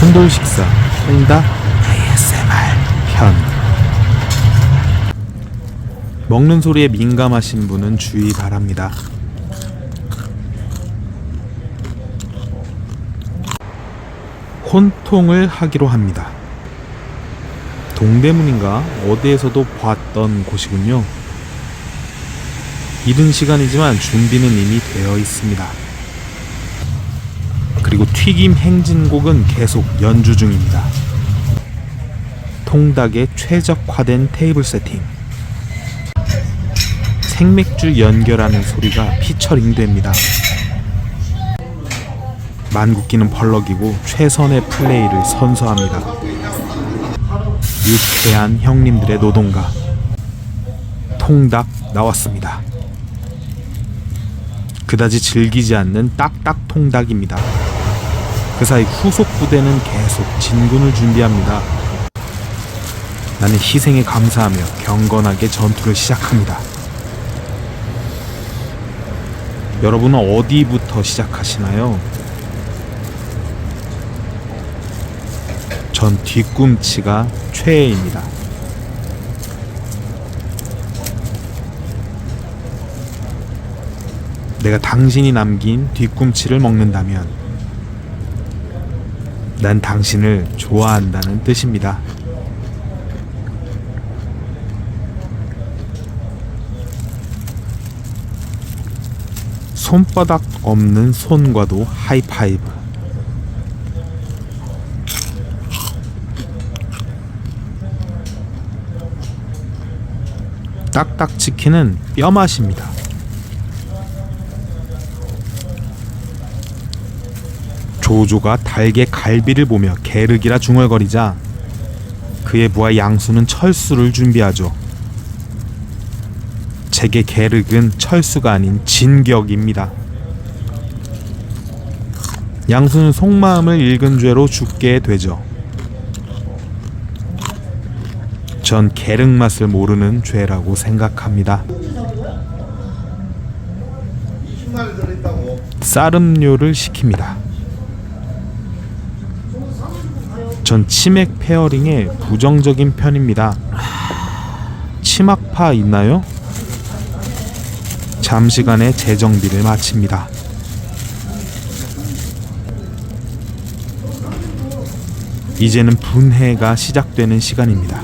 순돌 식사 통닭 ASMR 편 먹는 소리에 민감하신 분은 주의 바랍니다. 혼통을 하기로 합니다. 동대문인가 어디에서도 봤던 곳이군요. 이른 시간이지만 준비는 이미 되어 있습니다. 그리고 튀김 행진곡은 계속 연주 중입니다. 통닭에 최적화된 테이블 세팅. 생맥주 연결하는 소리가 피처링 됩니다. 만국기는 펄럭이고 최선의 플레이를 선서합니다. 유쾌한 형님들의 노동가. 통닭 나왔습니다. 그다지 즐기지 않는 딱딱 통닭입니다. 그 사이 후속 부대는 계속 진군을 준비합니다. 나는 희생에 감사하며 경건하게 전투를 시작합니다. 여러분은 어디부터 시작하시나요? 전 뒤꿈치가 최애입니다. 내가 당신이 남긴 뒤꿈치를 먹는다면 난 당신을 좋아한다는 뜻입니다. 손바닥 없는 손과도 하이파이브. 딱딱 치킨은 뼈 맛입니다. 조조가 닭의 갈비를 보며 게르기라 중얼거리자 그의 부하 양수는 철수를 준비하죠. 제게 게르은 철수가 아닌 진격입니다. 양수는 속마음을 읽은 죄로 죽게 되죠. 전 게륵 맛을 모르는 죄라고 생각합니다. 쌀음료를 시킵니다. 전 치맥 페어링에 부정적인 편입니다. 치막파 있나요? 잠시간의 재정비를 마칩니다. 이제는 분해가 시작되는 시간입니다.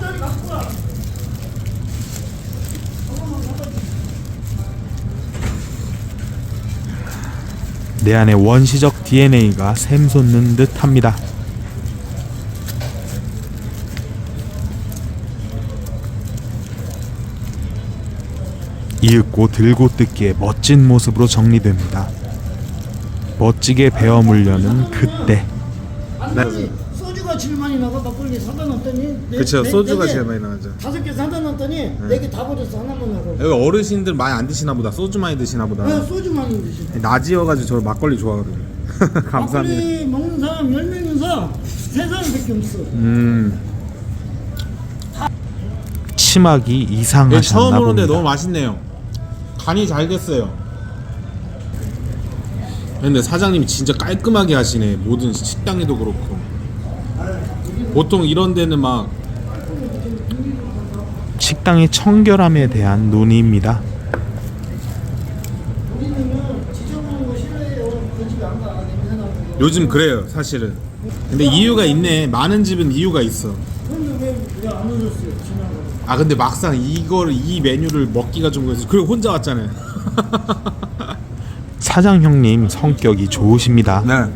내 안에 원시적 DNA가 샘솟는 듯 합니다. 이윽고 들고 뜯기에 멋진 모습으로 정리됩니다. 멋지게 베어 물려는 그때. 아니 소주가 제일 많이 나가. 막걸리 사다 놨더니. 네, 그쵸 네, 소주가 네 개, 제일 많이 나가죠. 다섯 개 사다 놨더니 네. 개 다 버렸어 하나만 나고. 여기 어르신들 많이 안 드시나 보다. 소주 많이 드시나 보다. 네, 소주 많이 드시네. 낮이어가지고 저 막걸리 좋아하거든요. 감사합니다. 막걸리 먹는 사람 10명에서 3사람밖에 없어. 음. 치막이 이상하셨나 처음 오는데 봅니다. 너무 맛있네요 간이 잘 됐어요. 근데 사장님이 진짜 깔끔하게 하시네. 모든 식당에도 그렇고. 보통 이런 데는 막 식당의 청결함에 대한 논의입니다. 요즘 그래요 사실은. 근데 이유가 있네. 많은 집은 이유가 있어. 왜안 오셨어요 아 근데 막상 이거를 이 메뉴를 먹기가 좀 그래서 그리고 혼자 왔잖아요 사장 형님 성격이 좋으십니다. 네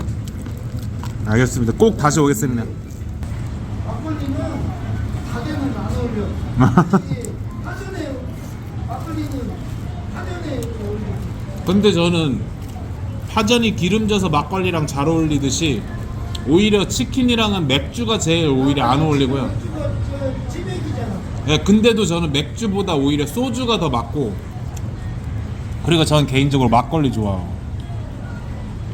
알겠습니다 꼭 다시 오겠습니다 막걸리는 가게는 안 어울려 이게 파전에 막걸리는 파전에 어울려 근데 저는 파전이 기름져서 막걸리랑 잘 어울리듯이 오히려 치킨이랑은 맥주가 제일 오히려 안 어울리고요. 소주가 저 찌백이잖아 예, 근데도 저는 맥주보다 오히려 소주가 더 맞고 그리고 저는 개인적으로 막걸리 좋아요.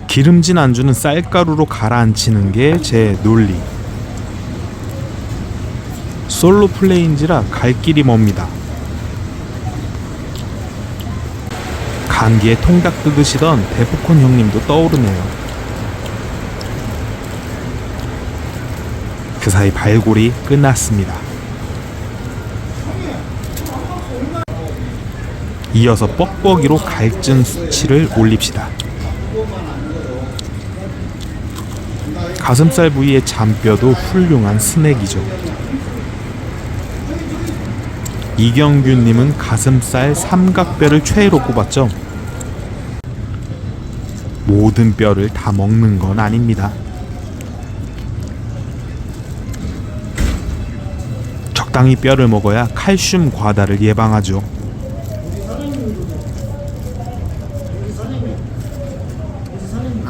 기름진 안주는 쌀가루로 가라앉히는 게 제 논리. 솔로 플레이인지라 갈 길이 멉니다. 감기에 통닭 뜯으시던 데프콘 형님도 떠오르네요. 그 사이 발골이 끝났습니다. 이어서 뻑뻑이로 갈증 수치를 올립시다. 가슴살 부위의 잔뼈도 훌륭한 스낵이죠. 이경규님은 가슴살 삼각뼈를 최애로 꼽았죠. 모든 뼈를 다 먹는 건 아닙니다. 적당히 뼈를 먹어야 칼슘 과다를 예방하죠.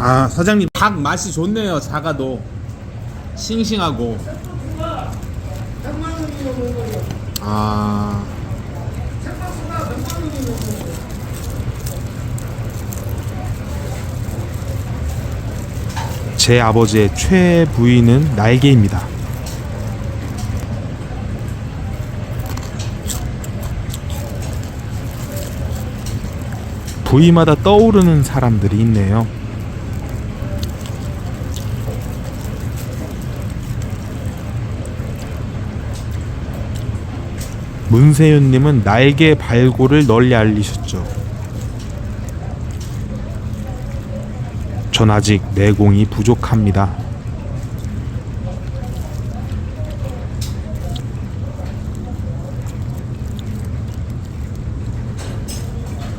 아 사장님 닭 맛이 좋네요 작아도 싱싱하고 아 제 아버지의 최애 부위는 날개입니다. 부위마다 떠오르는 사람들이 있네요. 문세윤님은 날개 발골을 널리 알리셨죠. 전 아직 내공이 부족합니다.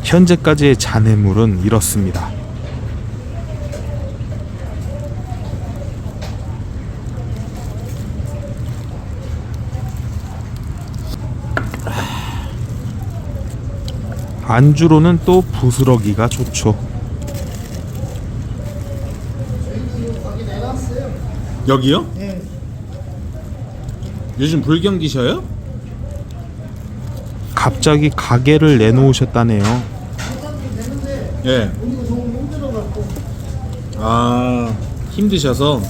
현재까지의 잔해물은 이렇습니다. 안주로는 또 부스러기가 좋죠. 여기요? 예. 요즘 불경기셔요? 갑자기 가게를 내놓으셨다네요. 예. 너무 힘들어갖고 아 힘드셔서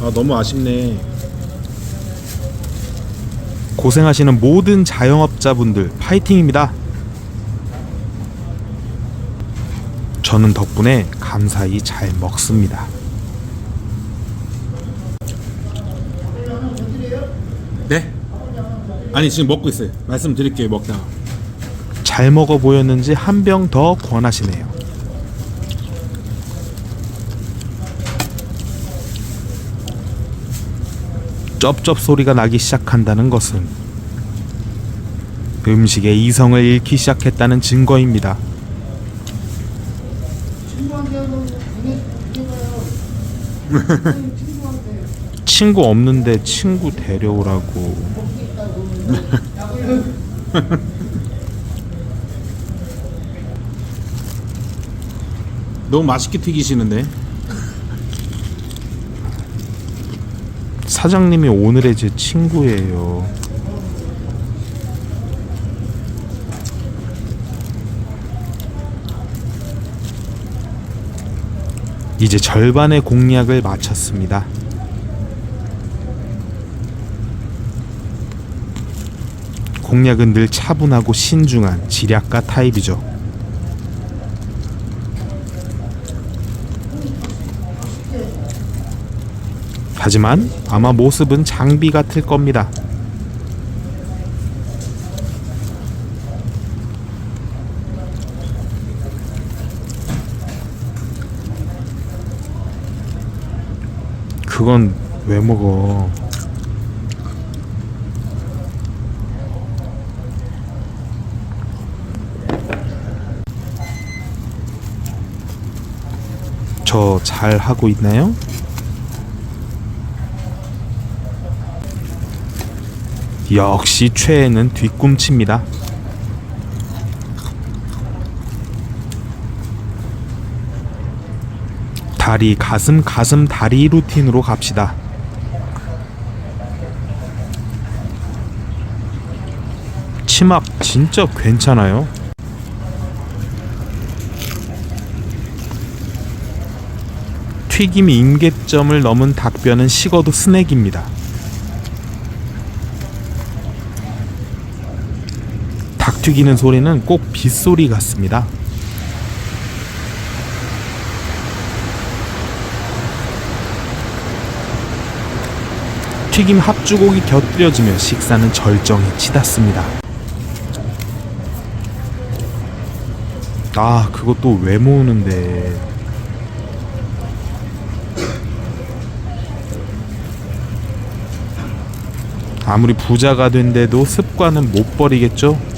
아 너무 아쉽네 고생하시는 모든 자영업자분들 파이팅입니다. 저는 덕분에 감사히 잘 먹습니다. 네? 아니 지금 먹고 있어요 말씀드릴게요 먹다가 잘 먹어 보였는지 한 병 더 권하시네요. 쩝쩝 소리가 나기 시작한다는 것은 음식의 이성을 잃기 시작했다는 증거입니다. 친구 없는데 친구 데려오라고. 너무 맛있게 튀기시는데 사장님이 오늘의 제 친구예요. 이제 절반의 공략을 마쳤습니다. 공략은 늘 차분하고 신중한 지략가 타입이죠. 하지만 아마 모습은 장비 같을 겁니다. 그건 왜 먹어? 저 잘 하고 있나요? 역시 최애는 뒤꿈치입니다. 다리, 가슴, 가슴, 다리 루틴으로 갑시다. 치막 진짜 괜찮아요. 튀김이 임계점을 넘은 닭뼈는 식어도 스낵입니다. 닭 튀기는 소리는 꼭 빗소리 같습니다. 튀김 합주곡이 곁들여지며 식사는 절정에 치닫습니다. 아, 그것도 왜 모으는데. 아무리 부자가 된데도 습관은 못 버리겠죠?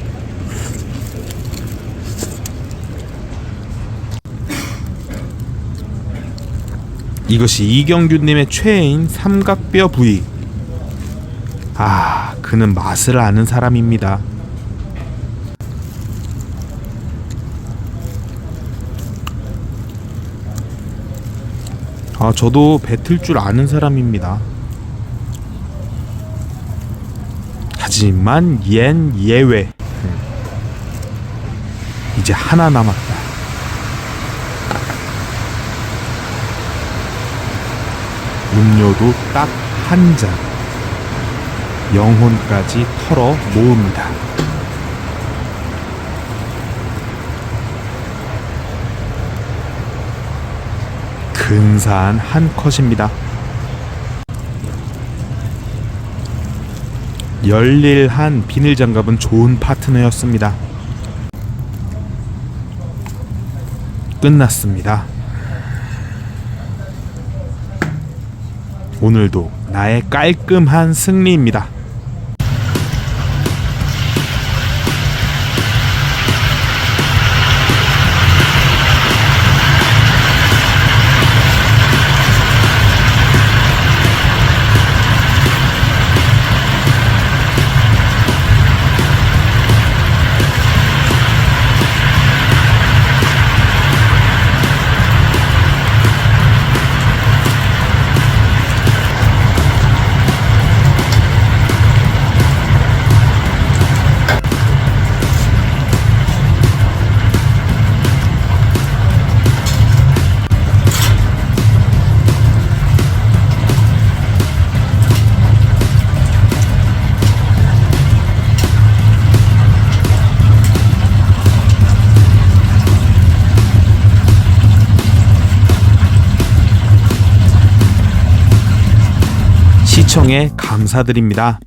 이것이 이경규님의 최애인 삼각뼈 부위. 아, 그는 맛을 아는 사람입니다. 아, 저도 뱉을 줄 아는 사람입니다. 하지만 얜 예외. 음. 이제 하나 남았다. 음료도 딱 한 잔. 영혼까지 털어 모읍니다. 근사한 한 컷입니다. 열일한 비닐 장갑은 좋은 파트너였습니다. 끝났습니다. 오늘도 나의 깔끔한 승리입니다. 시청에 감사드립니다.